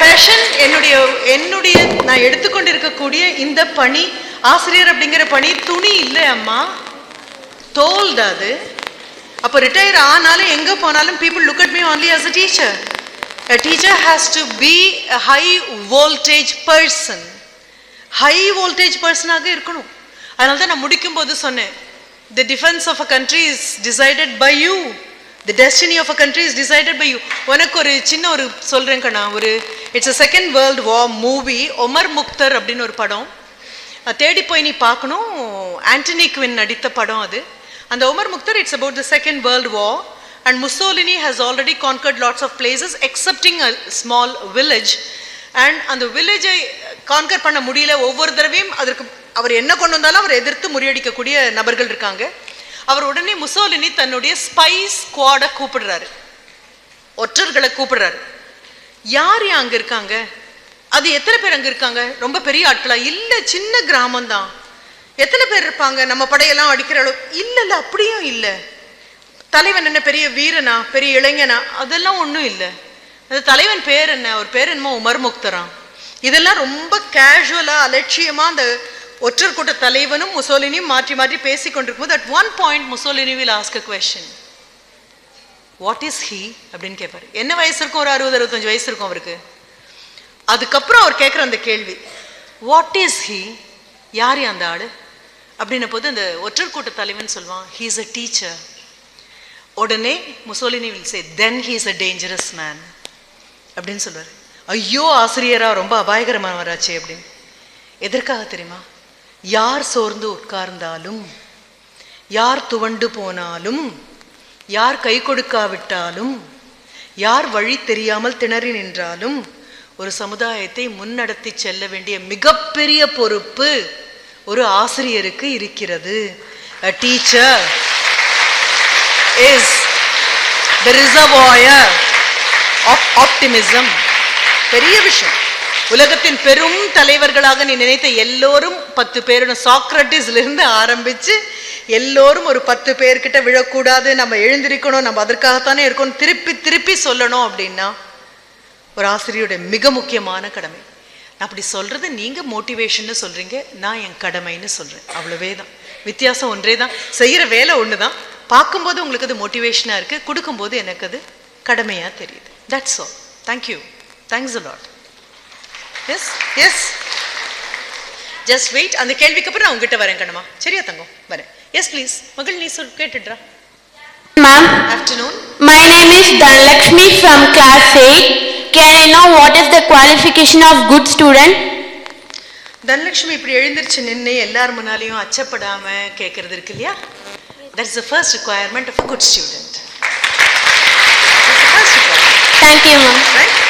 Fashion என்னுடைய என்னுடைய நான் எடுத்துக்கொண்டு இருக்கக்கூடிய இந்த பணி ஆசிரியர் அப்படிங்கிற பணி துணி இல்லை அம்மா. தோல் தான் அது. அப்போ ரிட்டையர் ஆனாலும் எங்கே போனாலும் people look at me only as a teacher a teacher has to be high voltage person high voltage பர்சனாக இருக்கணும். அதனால தான் நான் முடிக்கும் போது சொன்னேன் the defence of a country is decided by you the destiny of a country is decided by you உனக்கு ஒரு சின்ன ஒரு சொல்கிறேன் கண்ணா. ஒரு it's a second world war movie Omar Mukhtar அப்படின்னு ஒரு படம். தேடி போய் நீ பார்க்கணும். ஆண்டனி குவின் நடித்த படம் அது. அந்த Omar Mukhtar it's about the second world war and Mussolini has already conquered lots of places excepting a small village and அந்த வில்லேஜை கான்கர் பண்ண முடியல. ஒவ்வொரு தடவையும் அதற்கு அவர் என்ன கொண்டு வந்தாலும் அவர் எதிர்த்து முறியடிக்கக்கூடிய நபர்கள் இருக்காங்க. அவர் உடனே முசோலினி தன்னுடைய ஸ்பைஸ் ஸ்குவாடை கூப்பிடுறாரு. ஒற்றர்களை கூப்பிடுறாரு. யார் யா அங்க இருக்காங்க? அது எத்தனை பேர் அங்க இருக்காங்க? ரொம்ப பெரிய ஆட்களா? இல்ல சின்ன கிராமம் தான் எத்தனை பேர் இருப்பாங்க? நம்ம படையெல்லாம் அடிக்கிற அளவு இல்ல இல்ல அப்படியும் இல்ல. தலைவன் என்ன பெரிய வீரனா? பெரிய இளைஞனா? அதெல்லாம் ஒன்றும் இல்லை. அந்த தலைவன் பேர் என்ன? அவர் பேர் என்னமோ உமர் முக்தராம். இதெல்லாம் ரொம்ப கேஷுவலா அலட்சியமா அந்த ஒற்றர் கூட்ட தலைவனும் முசோலினியும் மாற்றி மாற்றி பேசிக் கொண்டிருக்கும்போது at one point Mussolini will ask a question what is he அப்படின்னு கேட்பார் என்ன வயசு இருக்கும்? ஒரு அறுபது அறுபத்தஞ்சு வயசு இருக்கும் அவருக்கு. அதுக்கப்புறம் அவர் கேட்குற அந்த கேள்வி. வாட் இஸ் ஹீ யார் அந்த ஆள்? அப்படின்ன போது அந்த ஒற்றர் கூட்ட தலைவன் சொல்லுவான் ஹீ இஸ் அ டீச்சர் உடனே Mussolini will say then he is a dangerous man அப்படின்னு சொல்லுவார் ஐயோ ஆசிரியராக ரொம்ப அபாயகரமானவராச்சே அப்படின்னு. எதற்காக தெரியுமா? யார் சோர்ந்து உட்கார்ந்தாலும் யார் துவண்டு போனாலும் யார் கை கொடுக்காவிட்டாலும் யார் வழி தெரியாமல் திணறி நின்றாலும் ஒரு சமுதாயத்தை முன்னடத்தி செல்ல வேண்டிய மிகப்பெரிய பொறுப்பு ஒரு ஆசிரியருக்கு இருக்கிறது. A teacher is the reservoir of optimism பெரிய விஷயம். உலகத்தின் பெரும் தலைவர்களாக நீ நினைத்த எல்லோரும் பத்து பேரும் சாக்ரட்டிஸ்ல இருந்து ஆரம்பிச்சு எல்லோரும் ஒரு பத்து பேர்கிட்ட விழக்கூடாது நம்ம எழுந்திருக்கணும் நம்ம அதற்காகத்தானே இருக்கணும் திருப்பி திருப்பி சொல்லணும் அப்படின்னா ஒரு ஆசிரியருடைய மிக முக்கியமான கடமை. அப்படி சொல்றது நீங்க மோட்டிவேஷன்னு சொல்றீங்க நான் என் கடமைன்னு சொல்றேன். அவ்வளவே தான் வித்தியாசம் ஒன்றே தான். செய்யற வேலை ஒன்று தான் பார்க்கும்போது உங்களுக்கு அது மோட்டிவேஷனா இருக்கு கொடுக்கும்போது எனக்கு அது கடமையா தெரியுது. That's all thank you thanks lot yes yes just wait அந்த கேள்விக்கு அப்புறம் நான் உங்ககிட்ட வரேன் கண்ணம்மா. சரியா தங்கம்? வரேன். எஸ் ப்ளீஸ் மகள் நீ சொல் கேட்டுடுறா. Ma'am, afternoon my name is Dhanlakshmi from class 8. Can I know what is the qualification of good student? Dhanalakshmi இப்படி எழுந்திருச்சு நின்று எல்லார் முன்னாலையும் அச்சப்படாம கேட்கறது இருக்கு இல்லையா? That is the first requirement of a good student Thank you, ma'am.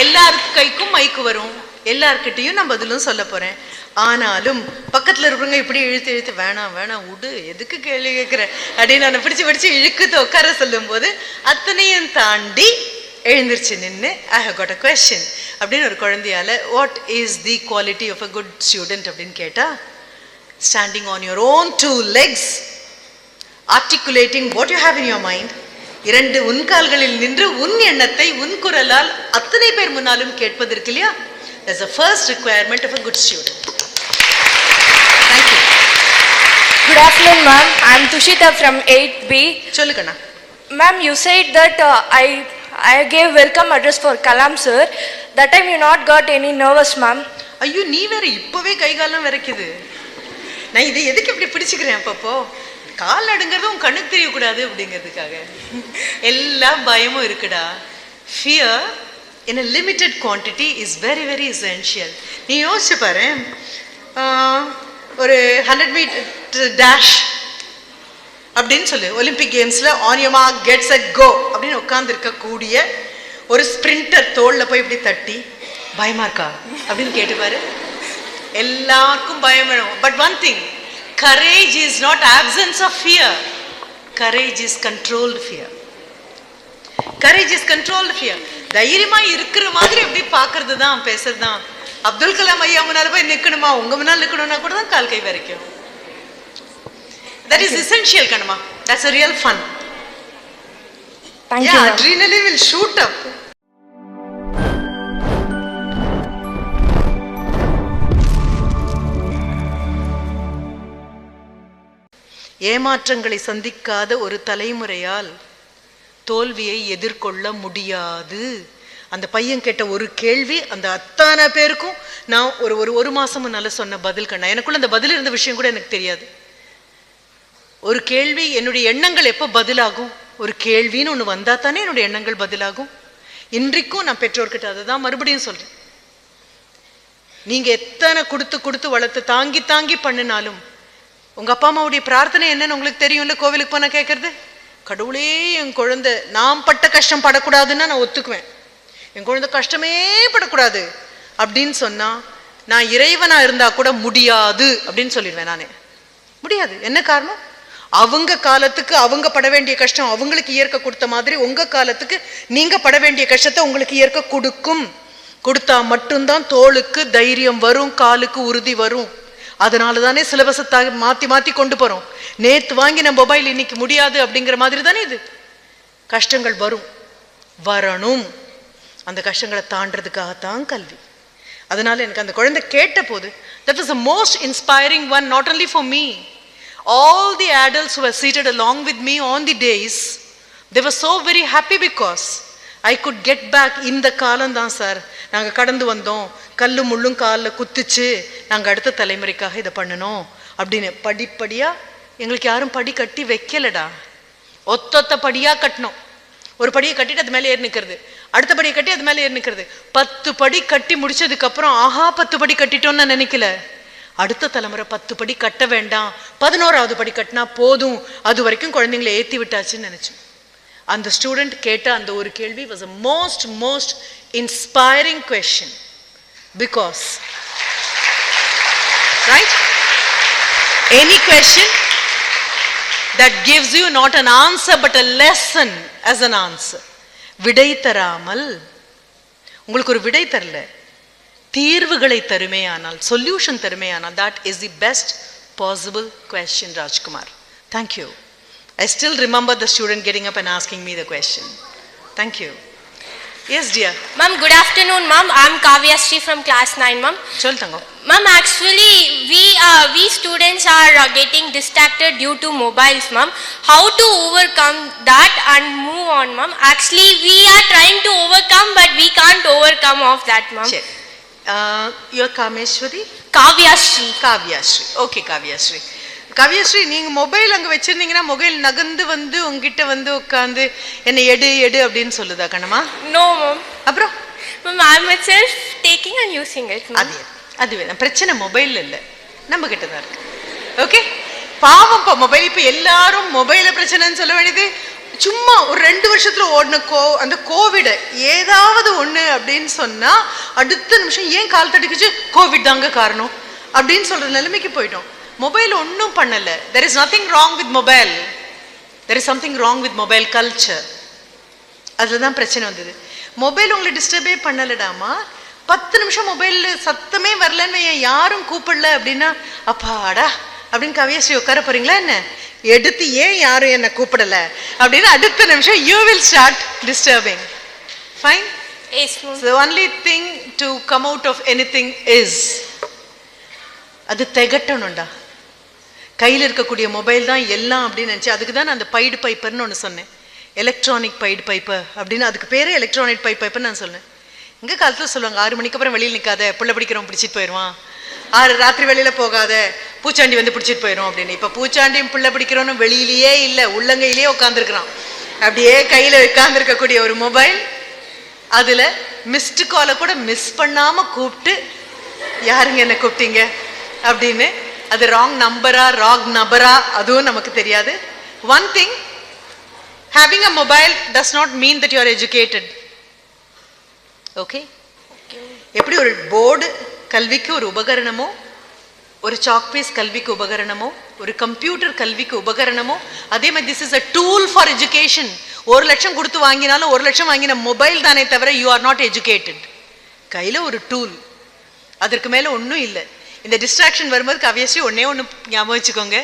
எல்லார் கைக்கும் மைக்கு வரும். எல்லார்கிட்டையும் நான் பதிலும் சொல்ல போகிறேன் ஆனாலும் பக்கத்தில் இருக்கிறவங்க இப்படி இழுத்து இழுத்து வேணாம் வேணாம் விடு எதுக்கு கேள்வி கேட்குற அப்படின்னு நான் பிடிச்சு பிடிச்சு இழுக்குத்து உட்கார சொல்லும்போது அத்தனையும் தாண்டி எழுந்திருச்சு நின்று I have got a question அப்படின்னு ஒரு குழந்தையால் what is the quality of a good student அப்படின்னு கேட்டால் standing on your own two legs articulating what you have in your mind இரண்டு உன் கால்களில் நின்று உன் எண்ணத்தை உன் குரலால் அத்தனை பேர் முன்னாலும் கேட்பதற்கு இல்லையா That's the first requirement of a good student. Thank you. Good afternoon, ma'am. I'm Tushita from 8B. சொல்லுங்கண்ணா Ma'am, you said that uh, I I gave welcome address for Kalam sir. That time you not got any nervous, ma'am. ஐயோ நீ வேற இப்பவே கை காலம் விரைக்குது நான் இதை எதுக்கு இப்படி பிடிச்சுக்கிறேன் அப்பப்போ கால் நடுங்கிறது உன் கண்ணுக்கு தெரியக்கூடாது அப்படிங்கிறதுக்காக. எல்லா பயமும் இருக்குடா. Fear in a limited quantity is very very essential நீ யோசிச்சு பாரு. ஒரு ஹண்ட்ரட் மீட்டர் டேஷ் அப்படின்னு சொல்லு. ஒலிம்பிக் கேம்ஸில் ஆனியமா கெட்ஸ் அ கோ அப்படின்னு உட்காந்துருக்கக்கூடிய ஒரு ஸ்ப்ரிண்டர் தோளில் போய் இப்படி தட்டி பயமா இருக்கா? அப்படின்னு கேட்டுப்பாரு எல்லாருக்கும் பயம் வேணும். But one thing courage is not absence of fear courage is controlled fear courage is controlled fear தைரியமா இருக்கிற மாதிரி எப்படி பார்க்கிறது தான் பேசுறது தான் அப்துல் கலாம் ஐயா முன்னால போய் நிக்கணுமா? உங்க முன்னால் நிக்கணும்னா கூட தான் கால் கை வரைக்கும். That is essential, Kanama. That's a real fun. Thank yeah, you, ஏமாற்றங்களை சந்திக்காத ஒரு தலைமுறையால் தோல்வியை எதிர்கொள்ள முடியாது. அந்த பையன் கேட்ட ஒரு கேள்வி அந்த அத்தனை பேருக்கும் நான் ஒரு ஒரு ஒரு மாசம் முன்னால சொன்ன பதில் கண்ணா. எனக்குள்ள அந்த பதில் இருந்த விஷயம் கூட எனக்கு தெரியாது. ஒரு கேள்வி என்னுடைய எண்ணங்கள் எப்போ பதிலாகும்? ஒரு கேள்வின்னு ஒன்று வந்தா தானே என்னுடைய எண்ணங்கள் பதிலாகும்? இன்றைக்கும் நான் பெற்றோர்கிட்ட அதை தான் மறுபடியும் சொல்றேன். நீங்க எத்தனை கொடுத்து கொடுத்து வளர்த்து தாங்கி தாங்கி பண்ணினாலும் உங்க அப்பா அம்மாவுடைய பிரார்த்தனை என்னன்னு உங்களுக்கு தெரியும்ல கோவிலுக்கு போனால் கேட்கறது கடவுளே என் குழந்தை நான் பட்ட கஷ்டம் படக்கூடாதுன்னா நான் ஒத்துக்குவேன். என் குழந்தை கஷ்டமே படக்கூடாது. அப்படின்னு சொன்னா நான் இறைவனா இருந்தா கூட முடியாது அப்படின்னு சொல்லிடுவேன் நானே. முடியாது. என்ன காரணம்? அவங்க காலத்துக்கு அவங்க பட வேண்டிய கஷ்டம் அவங்களுக்கு இயற்கை கொடுத்த மாதிரி உங்க காலத்துக்கு நீங்க பட வேண்டிய கஷ்டத்தை உங்களுக்கு இயற்கை கொடுக்கும். கொடுத்தா மட்டும்தான் தோளுக்கு தைரியம் வரும் காலுக்கு உறுதி வரும். அதனால தானே சிலபஸை மாற்றி மாற்றி கொண்டு போகிறோம் நேற்று வாங்கின மொபைல் இன்னைக்கு முடியாது அப்படிங்கிற மாதிரி தானே இது? கஷ்டங்கள் வரும். வரணும். அந்த கஷ்டங்களை தாண்டதுக்காகத்தான் கல்வி. அதனால எனக்கு அந்த குழந்தை கேட்ட போது that is the most inspiring one not only for me all the adults ஒரு seated seated along with me on the days they were so very happy I could get back இந்த காலம் தான் சார் நாங்கள் கடந்து வந்தோம். கல் முள்ளும் காலில் குத்துச்சு. நாங்கள் அடுத்த தலைமுறைக்காக இதை பண்ணணும். அப்படின்னு படிப்படியாக எங்களுக்கு யாரும் படி கட்டி வைக்கலடா. ஒத்தொத்த படியாக கட்டணும். ஒரு படியை கட்டிட்டு அது மேலே ஏறி நிற்கிறது. அடுத்த படியை கட்டி அது மேலே ஏறி நிற்கிறது. பத்து படி கட்டி முடிச்சதுக்கப்புறம் ஆஹா பத்து படி கட்டிட்டோம்னு நான் நினைக்கல. அடுத்த தலைமுறை பத்து படி கட்ட வேண்டாம். பதினோராவது படி கட்டினா போதும். அது வரைக்கும் குழந்தைங்களை ஏற்றி விட்டாச்சுன்னு நினச்சோம். அந்த ஸ்டூடெண்ட் கேட்ட அந்த ஒரு கேள்வி was a most most inspiring question because right any question that gives you not an answer but a lesson as an answer விடை தராமல் உங்களுக்கு ஒரு விடை தரல. தீர்வுகளை தருமே ஆனால் சொல்யூஷன் தருமே ஆனால் is is best possible possible Rajkumar rajkumar. Thank I still remember the student getting up and asking me the question. Thank you. Yes, dear. Ma'am, good afternoon, ma'am. I'm Kavya Sri from class 9, ma'am. Ma'am, actually, we uh, we students are uh, getting distracted due to mobiles, ma'am. How to overcome that and move on, ma'am? Actually, we are trying to overcome, but we can't overcome of that, ma'am. Sure. Uh, you're Kameshwari? Kavya Sri. Kavya Sri. Okay, Kavya Sri. Kavyasri நீங்க mobile அங்க வச்சிருந்தீங்கன்னா mobile நகர்ந்து வந்து உங்ககிட்ட வந்து உட்காந்து என்னை எடு எடு அப்படின்னு சொல்லுதா கண்ணம்மா? No, ma'am. அப்புறம்? Ma'am, I'm myself taking and using it, ma'am. அது அது பிரச்சனை மொபைல் இல்ல. நம்ம கிட்ட தான் இருக்கு. ஓகே பாவம் இப்போ மொபைல் இப்போ எல்லாரும் மொபைல பிரச்சனைன்னு சொல்ல வேண்டியது சும்மா ஒரு ரெண்டு வருஷத்துல ஓடின கோ அந்த கோவிட் ஏதாவது ஒண்ணு அப்படின்னு சொன்னா அடுத்த நிமிஷம் ஏன் கால் தடுக்குச்சு கோவிட் தாங்க காரணம். அப்படின்னு சொல்ற நிலைமைக்கு போயிட்டோம். மொபைல் ஒன்றும் பண்ணல. There is nothing wrong with mobile there is something wrong with mobile culture அதில் தான் பிரச்சனை வந்தது. மொபைல் உங்களை டிஸ்டர்பே பண்ணலடாமா? பத்து நிமிஷம் மொபைல்ல சத்தமே வரலன்னு யாரும் கூப்பிடல அப்படின்னா அப்பாடா அப்படின்னு கவியஸ்ரீ உட்கார போறீங்களா என்ன? எடுத்து ஏன் யாரும் என்னை கூப்பிடல? அப்படின்னு அடுத்த நிமிஷம் you will start disturbing fine the only thing to come out of anything is அது திகட்டணும்டா. கையில் இருக்கக்கூடிய மொபைல் தான் எல்லாம் அப்படின்னு நினச்சி அதுக்கு தான் நான் அந்த பைடு பைப்பர்னு ஒன்று சொன்னேன். எலக்ட்ரானிக் பைடு பைப்பர் அப்படின்னு அதுக்கு பேரே எலக்ட்ரானிக் பைப் பைப்பர்னு நான் சொன்னேன். எங்கள் காலத்தில் சொல்லுவாங்க ஆறு மணிக்கு அப்புறம் வெளியில் நிற்காத பிள்ளை பிடிக்கிறவன் பிடிச்சிட்டு போயிடுவான். ஆறு ராத்திரி வெளியில் போகாத பூச்சாண்டி வந்து பிடிச்சிட்டு போயிடும் அப்படின்னு. இப்போ பூச்சாண்டியும் பிள்ளை பிடிக்கிறவனும் வெளியிலேயே இல்லை உள்ளங்கையிலேயே உட்காந்துருக்குறான் அப்படியே கையில் உட்காந்துருக்கக்கூடிய ஒரு மொபைல் அதில் மிஸ்டு காலை கூட மிஸ் பண்ணாமல் கூப்பிட்டு யாருங்க என்ன கூப்பிட்டீங்க? அப்படின்னு அது ராங் நம்பரா ராங் நபரா அதுவும் நமக்கு தெரியாது. One thing having a mobile does not mean that you are educated okay எப்படி ஒரு போர்டு கல்விக்கு ஒரு உபகரணமோ ஒரு சாக்பீஸ் கல்விக்கு உபகரணமோ ஒரு கம்ப்யூட்டர் கல்விக்கு உபகரணமோ அதே மாதிரி this is a tool for education ஒரு லட்சம் கொடுத்து வாங்கினாலும் ஒரு லட்சம் வாங்கின மொபைல் தானே தவிர யூ ஆர் நாட் எஜுகேட்டட் கையில் ஒரு டூல் அதற்கு மேலே ஒன்றும் இல்லை. இந்த டிஸ்ட்ராக்ஷன் வரும்போது கவியஸ்ரீ ஒன்றே ஒன்று ஞாபகம் வச்சுக்கோங்க.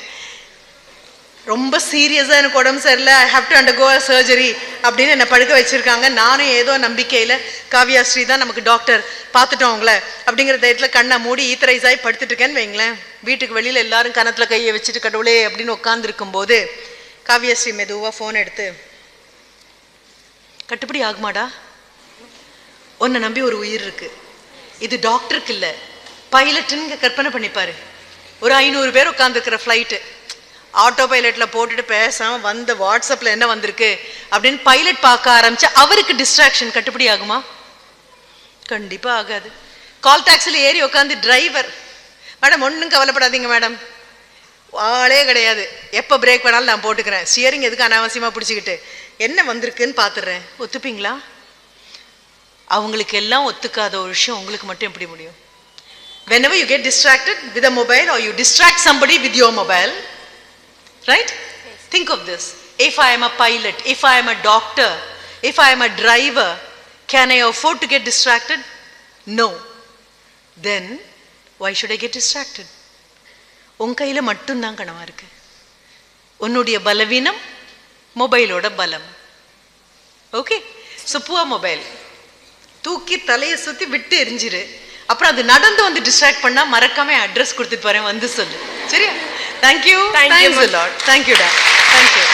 ரொம்ப சீரியஸாக எனக்கு உடம்பு சரியில்லை. I have to undergo surgery அப்படின்னு என்னை படுக்க வச்சிருக்காங்க. நானும் ஏதோ நம்பிக்கையில் காவியாஸ்ரீ தான் நமக்கு டாக்டர் பார்த்துட்டோம் உங்களை அப்படிங்கிற தைரியத்தில் கண்ணை மூடி ஈத்தரைஸ் ஆகி படுத்துட்டு இருக்கேன்னு வைங்களேன். வீட்டுக்கு வெளியில் எல்லாரும் கணத்தில் கையை வச்சுட்டு கடவுளே அப்படின்னு உட்காந்துருக்கும் போது காவியாஸ்ரீ மெதுவாக ஃபோன் எடுத்து கட்டுப்படி ஆகுமாடா? உன்னை நம்பி ஒரு உயிர் இருக்குது இது டாக்டருக்கு இல்லை. பைலட்டுன்னு கற்பனை பண்ணிப்பாரு. ஒரு ஐநூறு பேர் உட்காந்துருக்கிற ஃப்ளைட்டு ஆட்டோ பைலட்டில் போட்டுட்டு பேசாமல் வந்த வாட்ஸ்அப்பில் என்ன வந்திருக்கு அப்படின்னு பைலட் பார்க்க ஆரம்பிச்சு அவருக்கு டிஸ்ட்ராக்ஷன் கட்டுப்படி ஆகுமா? கண்டிப்பாக ஆகாது. கால் டாக்ஸில் ஏறி உட்காந்து டிரைவர் மேடம் ஒன்றும் கவலைப்படாதீங்க மேடம். ஆளே கிடையாது. எப்போ பிரேக் வேணாலும் நான் போட்டுக்கிறேன். ஸ்டியரிங் எதுக்கு அனாவசியமாக பிடிச்சிக்கிட்டு? என்ன வந்திருக்குன்னு பார்த்துடுறேன் ஒத்துப்பீங்களா? அவங்களுக்கு எல்லாம் ஒத்துக்காத ஒரு விஷயம் உங்களுக்கு மட்டும் எப்படி முடியும்? Whenever you get distracted with a mobile or you distract somebody with your mobile right think of this if i am a pilot if i am a doctor if i am a driver can i afford to get distracted no then why should i get distracted உன் கையில மட்டும்தான் கனவா இருக்கு உன்னுடைய பலவீனம் மொபைலோட பலம் okay so poor mobile தூக்கி தலையை சுத்தி விட்டு எரிஞ்சிரு அப்புறம் அது நடந்து வந்து டிஸ்ட்ராக்ட் பண்ணா மறக்காம அட்ரஸ் கொடுத்துட்டு போறேன் வந்து சொல்லு சரியா thank you Thank you, thanks ma'am. Lot தேங்க்யூடா thank you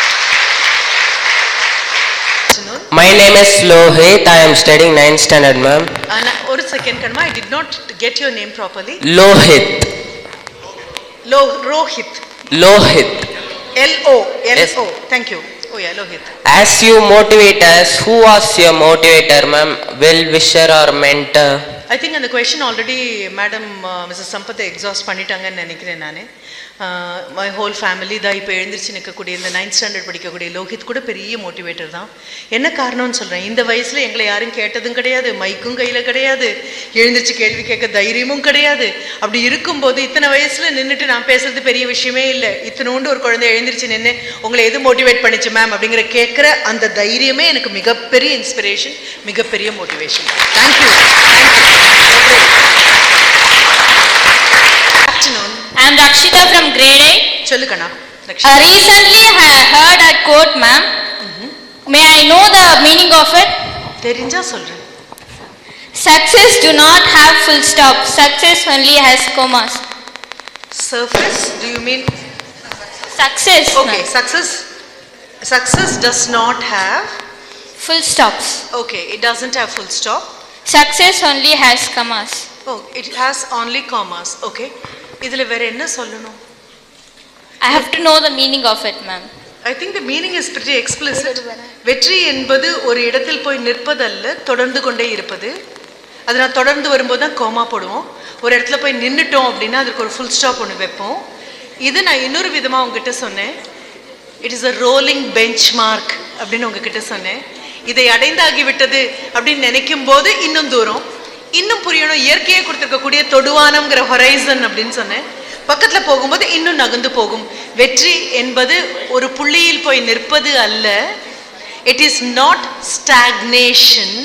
My name is Lohit. I am studying 9th standard, ma'am. ஒரு second கண்மா I did not get your name properly Lohit. Low Rohit Lohit. L O L Yes. Oh thank you oh yeah Lohit As you motivate us, who was your motivator, ma'am? Well wisher or mentor? I think அந்த question already madam Mrs சம்பத்தை exhaust பண்ணிட்டாங்கன்னு நினைக்கிறேன் நான். My whole family தான் இப்போ எழுந்திரிச்சு நிற்கக்கூடிய இந்த நைன்த் ஸ்டாண்டர்ட் படிக்கக்கூடிய லோகித் கூட பெரிய மோட்டிவேட்டர் தான். என்ன காரணம்னு சொல்கிறேன் இந்த வயசில் எங்களை யாரும் கேட்டதும் கிடையாது மைக்கும் கையில் கிடையாது எழுந்திரிச்சு கேள்வி கேட்க தைரியமும் கிடையாது. அப்படி இருக்கும்போது இத்தனை வயசில் நின்றுட்டு நான் பேசுறது பெரிய விஷயமே இல்லை. இத்தனோண்டு ஒரு குழந்தை எழுந்திரிச்சு நின்று உங்களை எது மோட்டிவேட் பண்ணிச்சு மேம் அப்படிங்கிற கேட்குற அந்த தைரியமே எனக்கு மிகப்பெரிய இன்ஸ்பிரேஷன் மிகப்பெரிய motivation thank you thank you I am Rakshita from grade 8. சொல்லுக்கண்ணா Uh, Lakshmi recently I heard a quote, ma'am. May I know the meaning of it? தெரிஞ்சா சொல்றேன் Success do not have full stop. Success only has commas. Surface do you mean Success. Okay ma'am. Success success does not have Full stops. Okay it doesn't have full stop Success only has commas. Oh it has only commas okay இதுல வேற என்ன சொல்லணும்? I have to know the meaning of it, ma'am. I think the meaning is pretty explicit. வெற்றி என்பது ஒரு இடத்தில் போய் நிற்பதல்ல தொடர்ந்து கொண்டே இருப்பது. அது நான் தொடர்ந்து வரும்போது தான் கோமா போடுவோம். ஒரு இடத்துல போய் நின்னுட்டோம் அப்படின்னா அதுக்கு ஒரு ஃபுல் ஸ்டாப் ஒன்று வைப்போம். இது நான் இன்னொரு விதமாக உங்ககிட்ட சொன்னேன். It is a rolling benchmark அப்படின்னு உங்ககிட்ட சொன்னேன். இதை அடைந்தாகி விட்டது அப்படின்னு நினைக்கும் போது இன்னும் தூரம். இன்னும் புரியணும் இயற்கையை கொடுத்துருக்கக்கூடிய தொடுவானம்ங்கிற ஹொரைசன் அப்படின்னு சொன்னேன். பக்கத்தில் போகும்போது இன்னும் நகர்ந்து போகும். வெற்றி என்பது ஒரு புள்ளியில் போய் நிற்பது அல்ல. It is not stagnation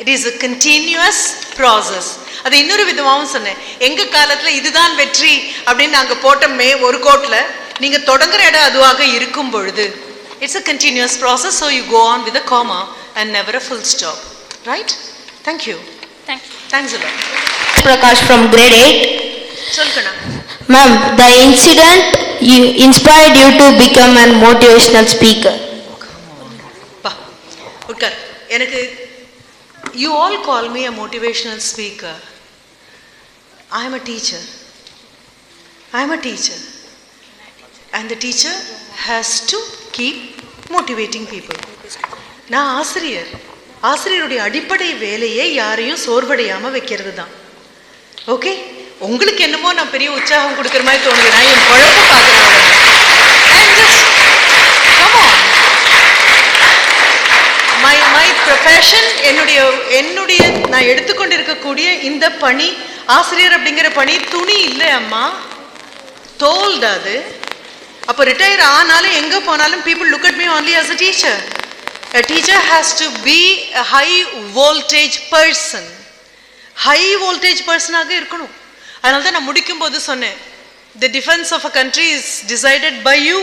it is a continuous process அது இன்னொரு விதமாகவும் சொன்னேன். எங்கள் காலத்தில் இதுதான் வெற்றி அப்படின்னு நாங்க போட்டோமே ஒரு கோட்டில் நீங்கள் தொடங்குற இடம் அதுவாக இருக்கும் பொழுது. It's a continuous process so you go on with a comma and never a full stop right thank you you Thank you. thanks a lot Prakash from grade 8. சொல்லுங்கண்ணா Ma'am, the incident you inspired you to become a motivational speaker. பா உட்கார் எனக்கு you all call me a motivational speaker I am a teacher I am a teacher and the teacher has to keep motivating people நான் ஆசிரியர் ஆசிரியருடைய அடிப்படை வேலையே யாரையும் சோர்வடையாம வைக்கிறது தான் ஓகே உங்களுக்கு என்னமோ நான் பெரிய உற்சாகம் கொடுக்குற மாதிரி தோணுது. நான் என் குழப்ப பார்க்குறேன் மை மை ப்ரொஃபஷன் என்னுடைய என்னுடைய நான் எடுத்துக்கொண்டிருக்கக்கூடிய இந்த பணி ஆசிரியர் அப்படிங்கிற பணி துணி இல்லை அம்மா. தோல் அது. அப்போ ரிட்டையர் ஆனாலும் எங்கே போனாலும் people look at me only as a teacher a teacher has to be a high voltage person. High voltage பர்சனாக இருக்கணும். அதனால தான் நான் முடிக்கும்போது சொன்னேன். The defence of a country is decided by you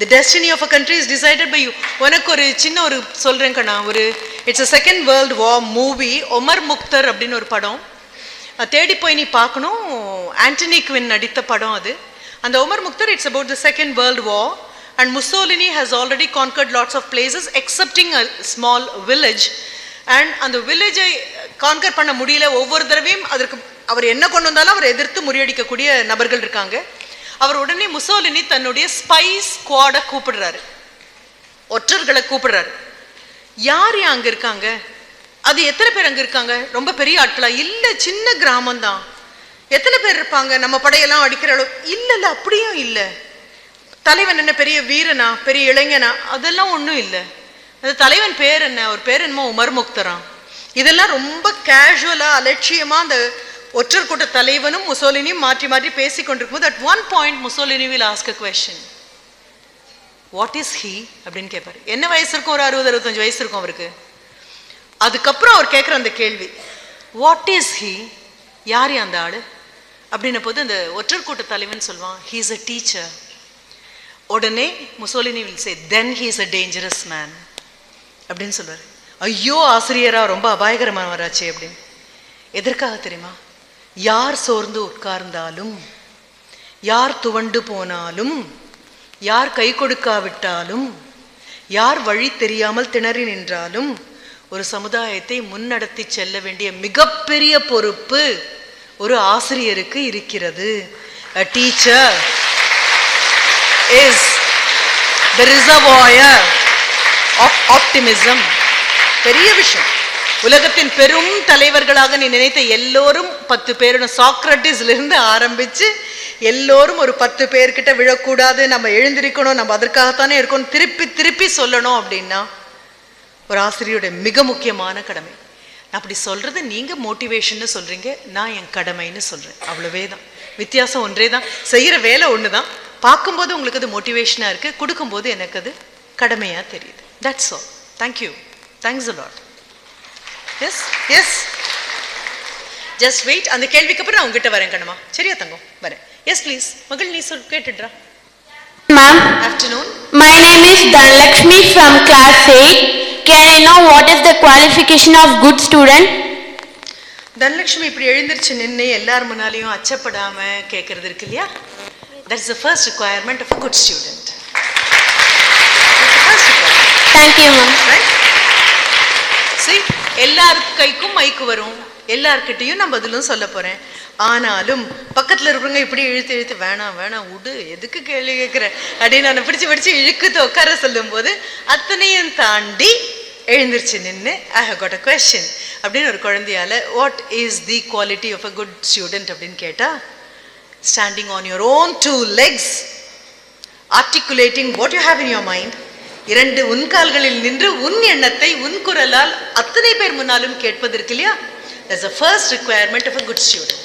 the destiny of a country is decided by you உனக்கு ஒரு சின்ன ஒரு சொல்கிறேன் கண்ணா. ஒரு it's a second world war movie Omar Mukhtar அப்படின்னு ஒரு படம். தேடி போய் நீ பார்க்கணும். ஆண்டனி குவின் நடித்த படம் அது. அந்த Omar Mukhtar it's about the second world war and Mussolini has already conquered lots of places, excepting a small village and அந்த வில்லேஜை கான்கர் பண்ண முடியல ஒவ்வொரு தடவையும் அதற்கு அவர் என்ன கொண்டு வந்தாலும் அவர் எதிர்த்து முறியடிக்கக்கூடிய நபர்கள் இருக்காங்க. அவர் உடனே முசோலினி தன்னுடைய ஸ்பைஸ் குவாடை கூப்பிடுறாரு. ஒற்றர்களை கூப்பிடுறாரு. யார் யா அங்கே இருக்காங்க? அது எத்தனை பேர் அங்கே இருக்காங்க? ரொம்ப பெரிய ஆட்களா? இல்லை சின்ன கிராமம் தான் எத்தனை பேர் இருப்பாங்க? நம்ம படையெல்லாம் அடிக்கிற அளவு இல்லை இல்லை அப்படியும் இல்லை. தலைவன் என்ன பெரிய வீரனா பெரிய இளைஞனா? அதெல்லாம் ஒன்றும் இல்லை. அந்த தலைவன் பேர் என்ன? அவர் பேர் என்னமோ உமர் முக்தரான் இதெல்லாம் ரொம்ப கேஷுவலா அலட்சியமா அந்த ஒற்றர் கூட்ட தலைவனும் முசோலினியும் மாற்றி மாற்றி பேசி கொண்டிருக்கும்போது at one point Mussolini will ask a question what is he அப்படின்னு கேட்பார் என்ன வயசு இருக்கும்? ஒரு அறுபது அறுபத்தஞ்சு வயசு இருக்கும் அவருக்கு. அதுக்கப்புறம் அவர் கேட்குற அந்த கேள்வி. வாட் இஸ் ஹீ யார் அந்த ஆள்? அப்படின்ன போது அந்த ஒற்றர் கூட்ட தலைவன் சொல்லுவான் ஹீ இஸ் அ டீச்சர் உடனே Mussolini will say then he is a dangerous man அப்படின்னு சொல்வார் ஐயோ ஆசிரியராக ரொம்ப அபாயகரமானவராச்சே அப்படின்னு. எதற்காக தெரியுமா? யார் சோர்ந்து உட்கார்ந்தாலும் யார் துவண்டு போனாலும் யார் கை கொடுக்காவிட்டாலும் யார் வழி தெரியாமல் திணறி நின்றாலும் ஒரு சமுதாயத்தை முன்னடத்தி செல்ல வேண்டிய மிகப்பெரிய பொறுப்பு ஒரு ஆசிரியருக்கு இருக்கிறது. Teacher is the reservoir of optimism. பெரிய விஷயம். உலகத்தின் பெரும் தலைவர்களாக நீ நினைத்த எல்லோரும் பத்து பேருடன் சாக்ரட்டிஸ்ல இருந்து ஆரம்பிச்சு எல்லோரும் ஒரு பத்து பேர்கிட்ட விழக்கூடாது நம்ம எழுந்திருக்கணும் நம்ம அதற்காகத்தானே இருக்கணும் திருப்பி திருப்பி சொல்லணும் அப்படின்னா ஒரு ஆசிரியருடைய மிக முக்கியமான கடமை. அப்படி சொல்றது நீங்க மோட்டிவேஷன்னு சொல்றீங்க நான் என் கடமைன்னு சொல்றேன். அவ்வளவே தான். வித்தியாசம் ஒன்றே தான். செய்யற வேலை ஒன்று தான் பார்க்கும்போது உங்களுக்கு அது மோட்டிவேஷனாக இருக்கு கொடுக்கும்போது எனக்கு அது கடமையா தெரியுது. That's all thank you thanks lot yes yes just wait அந்த கேள்விக்கு அப்புறம் நான் உங்ககிட்ட வரேன் கண்ணம்மா. சரியா தங்கம்? வரேன். எஸ் ப்ளீஸ் மகள் நீ சொல் கேட்டுடுறா. Ma'am, afternoon my name is Dhanlakshmi from class 8. Can I know what is the qualification of good student? Dhanalakshmi இப்படி எழுந்திருச்சு நின்று எல்லார் முன்னாலையும் அச்சப்படாம கேட்கறது இருக்கு இல்லையா? That is the first requirement of a good student Thank you, ma'am. சரி எல்லார் கைக்கும் மைக்கு வரும். எல்லார்கிட்டயும் நான் பதிலும் சொல்ல போறேன். ஆனாலும் பக்கத்துல இருக்கிறவங்க இப்படி இழுத்து இழுத்து வேணாம் வேணாம் விடு. எதுக்கு கேள்வி கேட்குற அப்படின்னு நான் பிடிச்சு பிடிச்சு இழுக்குத்து உட்கார சொல்லும்போது அத்தனையும் தாண்டி எழுந்திருச்சு நின்று I have got a question அப்படின்னு ஒரு குழந்தையால what is the quality of a good student அப்படின்னு கேட்டா standing on your own two legs articulating what you have in your mind இரண்டு உன் கால்களில் நின்று உன் எண்ணத்தை உன் குரலால் அத்தனை பேர் முன்னாலும் கேட்பது இருக்கு இல்லையா that's a first requirement of a good student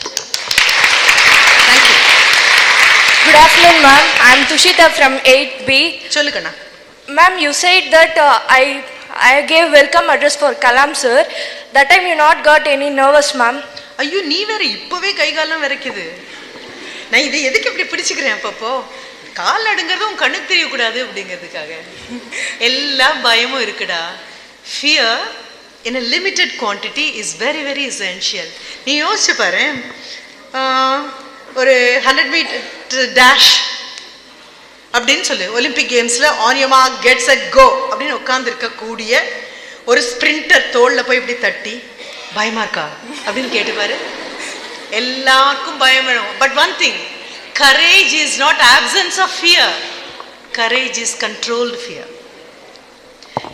thank you Good afternoon, ma'am. I'm Tushita from 8B. சொல்லு கண்ணா Ma'am, you said that uh, I I gave welcome address for Kalam sir. That time you not got any nervous, ma'am. ஐயோ நீ வேற இப்பவே கை காலம் விரைக்குது நான் இதை எதுக்கு இப்படி பிடிச்சிக்கிறேன் அப்பப்போ? கால் அடுங்கிறது உன் கண்ணுக்கு தெரியக்கூடாது அப்படிங்கிறதுக்காக. எல்லா பயமும் இருக்குடா. Fear in a limited quantity is very very essential. நீ யோசிச்சு பாரு. ஒரு ஹண்ட்ரட் மீட்டர் டேஷ் அப்படின்னு சொல்லு. ஒலிம்பிக் கேம்ஸில் ஆனியமா கெட்ஸ் அட் கோ அப்படின்னு உட்காந்துருக்கக்கூடிய ஒரு ஸ்ப்ரிண்டர் தோளில் போய் இப்படி தட்டி பயமா இருக்கா? அப்படின்னு கேட்டு பாரு. எல்லாருக்கும் பயம் வேணும். But one thing courage is not absence of fear courage is controlled fear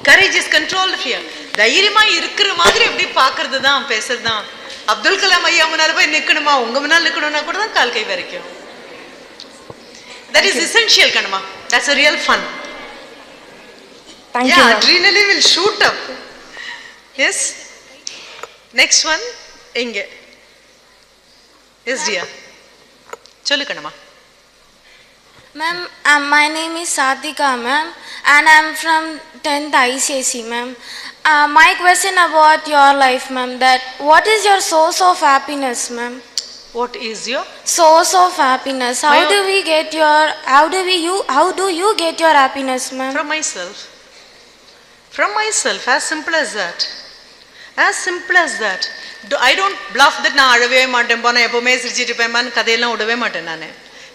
courage is controlled fear தைரியமா இருக்கிற மாதிரி எப்படி பார்க்கிறது தான் பேசுறது தான் அப்துல் கலாம் ஐயா முன்னால போய் நிக்கணுமா? உங்க முன்னால் நிக்கணும்னா கூட தான் கால் கை வரைக்கும். That is essential Kannamma that's a real fun. Thank yeah you, adrenaline will shoot up. Yes? Next one இங்க. Yes dear சொல்லு கண்ணம்மா Ma'am, uh, my name is Sadhika, ma'am, and I'm from 10th ICSE, ma'am. Uh, my question about your life, ma'am, that what is your source of happiness, ma'am? What is your Source of happiness. How My- do we get your, how do we, you, how do you get your happiness, ma'am? from myself? From myself, as simple as that. As simple as that I don't don't that நான் அழவே மாட்டேன். போனால் எப்பவுமே சிரிச்சிட்டு இருப்பேன். கதையெல்லாம் விடவே மாட்டேன் நான்.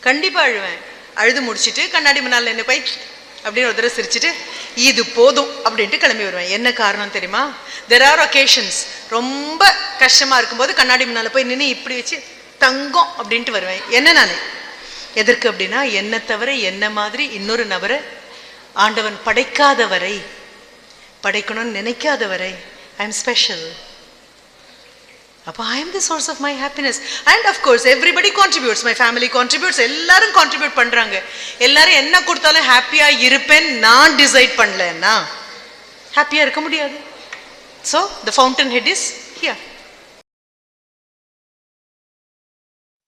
கண்டிப்பாக அழுவேன். அழுது முடிச்சுட்டு கண்ணாடி முன்னால் என்ன போய் அப்படின்னு ஒரு தடவை சிரிச்சுட்டு இது போதும் அப்படின்ட்டு கிளம்பி வருவேன். என்ன காரணம் தெரியுமா? தெர் ஆர் ஒகேஷன்ஸ் ரொம்ப கஷ்டமாக இருக்கும்போது கண்ணாடி முன்னால் போய் நின்று இப்படி வச்சு தங்கம் அப்படின்ட்டு வருவேன். என்ன நான்? எதற்கு அப்படின்னா என்ன தவிர என்ன மாதிரி இன்னொரு நபரை ஆண்டவன் படைக்காத வரை படைக்கணும்னு நினைக்காத வரை ஐ எம் அப்போ I am the source of my happiness and of course everybody contributes my family contributes எல்லாரும் கான்ட்ரிபியூட் பண்ணுறாங்க எல்லாரும் என்ன கொடுத்தாலும் ஹாப்பியாக இருப்பேன். நான் டிசைட் பண்ணலன்னா ஹாப்பியாக இருக்க முடியாது. So the fountain head is here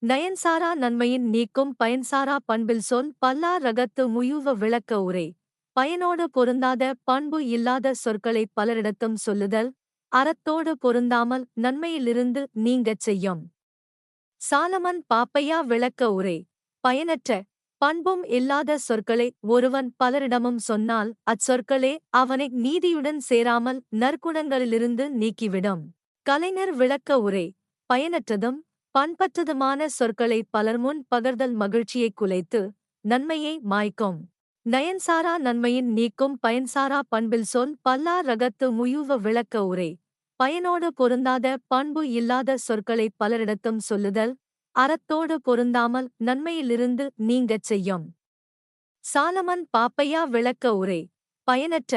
நயன்சாரா நன்மையின் நீக்கும் பயன்சாரா பண்பில் சொல் பல்லா ரகத்து முயுவ விளக்க உரை. பயனோடு பொருந்தாத பண்பு இல்லாத சொற்களை பலரிடத்தும் சொல்லுதல். அறத்தோடு பொருந்தாமல் நன்மையிலிருந்து நீங்கச் செய்யும். சாலமன் பாப்பையா விளக்க உரை. பயனற்ற பண்பும் இல்லாத சொற்களை ஒருவன் பலரிடமும் சொன்னால் அச்சொற்களே அவனை நீதியுடன் சேராமல் நற்குணங்களிலிருந்து நீக்கிவிடும். கலைஞர் விளக்க உரை. பயனற்றதும் பண்பற்றதுமான சொற்களை பலர் முன் பகர்தல் மகிழ்ச்சியை குலைத்து நன்மையை மாய்க்கும். நயன்சாரா நன்மையின் நீக்கும் பயன்சாரா பண்பில் சொல் பல்லா ரகத்து முயுவ விளக்க உரை. பயனோடு பொருந்தாத பண்பு இல்லாத சொற்களை பலரிடத்தும் சொல்லுதல் அறத்தோடு பொருந்தாமல் நன்மையிலிருந்து நீங்கச் செய்யும். சாலமன் பாப்பையா விளக்க உரை பயனற்ற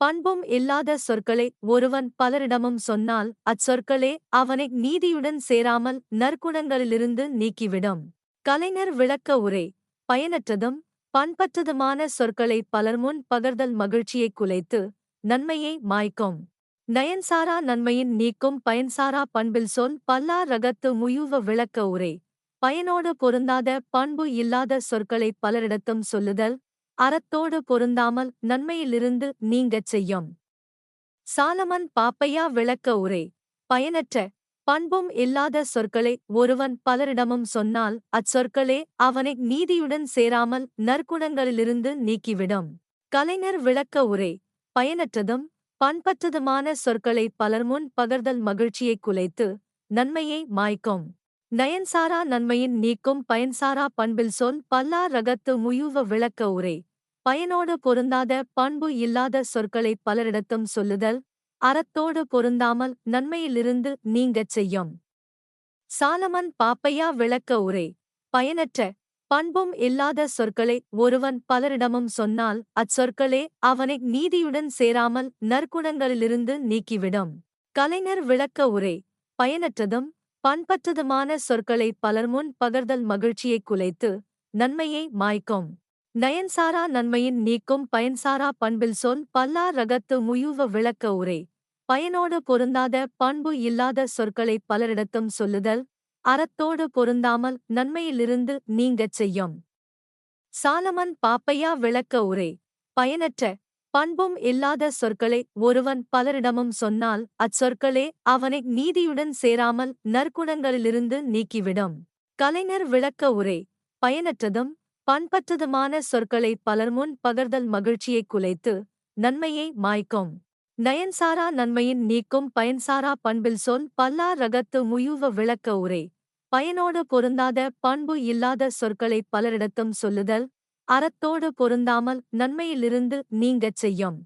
பண்பும் இல்லாத சொற்களை ஒருவன் பலரிடமும் சொன்னால் அச்சொற்களே அவனை நீதியுடன் சேராமல் நற்குணங்களிலிருந்து நீக்கிவிடும். கலைஞர் விளக்க உரை பயனற்றதும் பண்பற்றதுமான சொற்களை பலர் முன் பகர்தல் மகிழ்ச்சியை குலைத்து நன்மையை மாய்க்கும். நயன்சாரா நன்மையின் நீக்கும் பயன்சாரா பண்பில் சொல் பல்லா ரகத்து முயுவ விளக்க உரை. பயனோடு பொருந்தாத பண்பு இல்லாத சொற்களை பலரிடத்தும் சொல்லுதல். அறத்தோடு பொருந்தாமல் நன்மையிலிருந்து நீங்கச் செய்யும். சாலமன் பாப்பையா விளக்க உரை. பயனற்ற பண்பும் இல்லாத சொற்களை ஒருவன் பலரிடமும் சொன்னால் அச்சொற்களே அவனை நீதியுடன் சேராமல் நற்குணங்களிலிருந்து நீக்கிவிடும். கலைஞர் விளக்க உரை. பயனற்றதும் பண்பற்றதுமான சொற்களை பலர் முன் பகர்தல் மகிழ்ச்சியை குலைத்து நன்மையை மாய்க்கும். நயன்சாரா நன்மையின் நீக்கும் பயன்சாரா பண்பில் சொல் பல்லா ரகத்து முயுவ விளக்க உரை. பயனோடு பொருந்தாத பண்பு இல்லாத சொற்களை பலரிடத்தும் சொல்லுதல். அறத்தோடு பொருந்தாமல் நன்மையிலிருந்து நீங்கச் செய்யும். சாலமன் பாப்பையா விளக்க உரை. பயனற்ற பண்பும் இல்லாத சொற்களை ஒருவன் பலரிடமும் சொன்னால் அச்சொற்களே அவனை நீதியுடன் சேராமல் நற்குணங்களிலிருந்து நீக்கிவிடும். கலைஞர் விளக்க உரை பயனற்றதும் பண்பற்றதுமான சொற்களை பலர் முன் பகர்தல் மகிழ்ச்சியை குலைத்து நன்மையை மாய்க்கும். நயன்சாரா நன்மையின் நீக்கும் பயன்சாரா பண்பில் சொல் பல்லா ரகத்து முயுவ விளக்க உரை பயனோடு பொருந்தாத பண்பு இல்லாத சொற்களை பலரிடத்தும் சொல்லுதல் அறத்தோடு பொருந்தாமல் நன்மையிலிருந்து நீங்கச் செய்யும். சாலமன் பாப்பையா விளக்க உரை. பயனற்ற பண்பும் இல்லாத சொற்களை ஒருவன் பலரிடமும் சொன்னால் அச்சொற்களே அவனை நீதியுடன் சேராமல் நற்குணங்களிலிருந்து நீக்கிவிடும். கலைஞர் விளக்க உரை. பயனற்றதும் பண்பற்றதுமான சொற்களை பலர் முன் பகர்தல் மகிழ்ச்சியை குலைத்து நன்மையை மாய்க்கும். நயன்சாரா நன்மையின் நீக்கும் பயன்சாரா பண்பில் சொல் பல்லா ரகத்து முயுவ விளக்க உரை. பயனோடு பொருந்தாத பண்பு இல்லாத சொற்களை பலரிடத்தும் சொல்லுதல். அறத்தோடு பொருந்தாமல் நன்மையிலிருந்து நீங்கச் செய்யும்.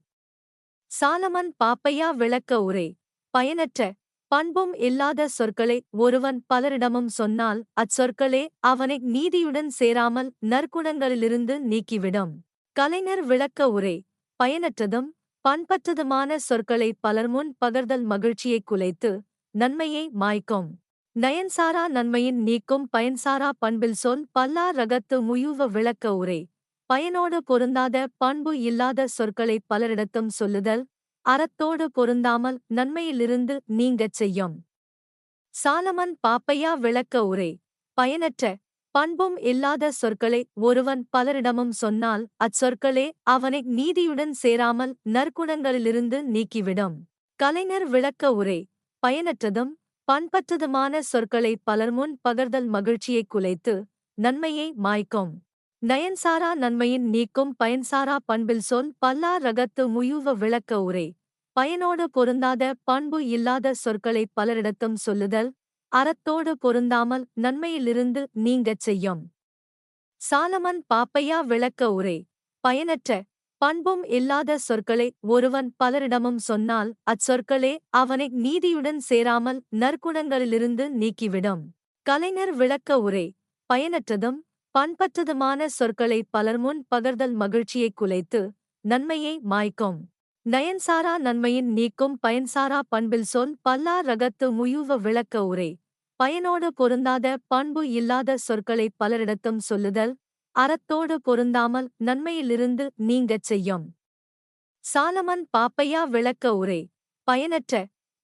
சாலமன் பாப்பையா விளக்க உரை. பயனற்ற பண்பும் இல்லாத சொற்களை ஒருவன் பலரிடமும் சொன்னால் அச்சொற்களே அவனை நீதியுடன் சேராமல் நற்குணங்களிலிருந்து நீக்கிவிடும். கலைஞர் விளக்க உரை. பயனற்றதும் பண்பற்றதுமான சொற்களை பலர் முன் பகர்தல் மகிழ்ச்சியை குலைத்து நன்மையை மாய்க்கும். நயன்சாரா நன்மையின் நீக்கும் பயன்சாரா பண்பில் சொல் பல்லா ரகத்து முயுவ விளக்க உரை. பயனோடு பொருந்தாத பண்பு இல்லாத சொற்களை பலரிடத்தும் சொல்லுதல். அறத்தோடு பொருந்தாமல் நன்மையிலிருந்து நீங்கச் செய்யும். சாலமன் பாப்பையா விளக்க உரை. பயனற்ற பண்பும் இல்லாத சொற்களை ஒருவன் பலரிடமும் சொன்னால் அச்சொற்களே அவனை நீதியுடன் சேராமல் நற்குணங்களிலிருந்து நீக்கிவிடும். கலைஞர் விளக்க உரை பயனற்றதும் பண்பற்றதுமான சொற்களை பலர்முன் பகர்தல் மகிழ்ச்சியைக் குலைத்து நன்மையை மாய்க்கும். நயன்சாரா நன்மையின் நீக்கும் பயன்சாரா பண்பில் சொல் பல்லா ரகத்து முயுவ விளக்க உரை பயனோடு பொருந்தாத பண்பு இல்லாத சொற்களை பலரிடத்தும் சொல்லுதல் அறத்தோடு பொருந்தாமல் நன்மையிலிருந்து நீங்கச் செய்யும். சாலமன் பாப்பையா விளக்க உரை. பயனற்ற பண்பும் இல்லாத சொற்களை ஒருவன் பலரிடமும் சொன்னால் அச்சொற்களே அவனை நீதியுடன் சேராமல் நற்குணங்களிலிருந்து நீக்கிவிடும். கலைஞர் விளக்க உரை. பயனற்றதும் பண்பற்றதுமான சொற்களை பலர்முன் பகர்தல் மகிழ்ச்சியைக் குலைத்து நன்மையை மாய்க்கும். நயன்சாரா நன்மையின் நீக்கும் பயன்சாரா பண்பில் சொல் பல்லா ரகத்து முயுவ விளக்க உரை. பயனோடு பொருந்தாத பண்பு இல்லாத சொற்களை பலரிடத்தும் சொல்லுதல் அறத்தோடு பொருந்தாமல் நன்மையிலிருந்து நீங்கச் செய்யும். சாலமன் பாப்பையா விளக்க உரை பயனற்ற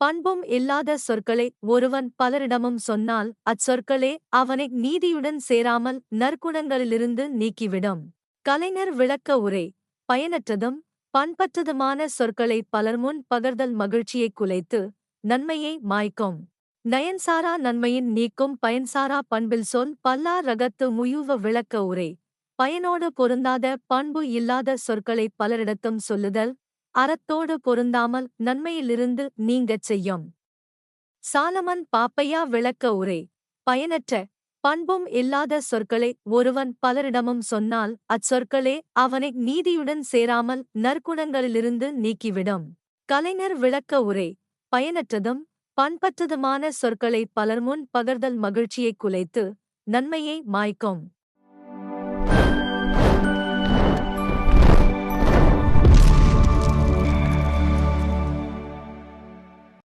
பண்பும் இல்லாத சொற்களை ஒருவன் பலரிடமும் சொன்னால் அச்சொற்களே அவனை நீதியுடன் சேராமல் நற்குணங்களிலிருந்து நீக்கிவிடும். கலைஞர் விளக்க உரை பயனற்றதும் பண்பற்றதுமான சொற்களை பலர்முன் பகர்தல் மகிழ்ச்சியைக் குலைத்து நன்மையை மாய்க்கும். நயன்சாரா நன்மையின் நீக்கும் பயன்சாரா பண்பில் சொல் பல்லா ரகத்து முயுவ விளக்க உரை. பயனோடு பொருந்தாத பண்பு இல்லாத சொற்களை பலரிடத்தும் சொல்லுதல். அறத்தோடு பொருந்தாமல் நன்மையிலிருந்து நீங்கச் செய்யும். சாலமன் பாப்பையா விளக்க உரை. பயனற்ற பண்பும் இல்லாத சொற்களை ஒருவன் பலரிடமும் சொன்னால் அச்சொற்களே அவனை நீதியுடன் சேராமல் நற்குணங்களிலிருந்து நீக்கிவிடும். கலைஞர் விளக்க உரை. பயனற்றதும் பண்பற்றதுமான சொற்களை பலர்முன் பகர்தல் மகிழ்ச்சியைக் குலைத்து நன்மையை மாய்க்கும்.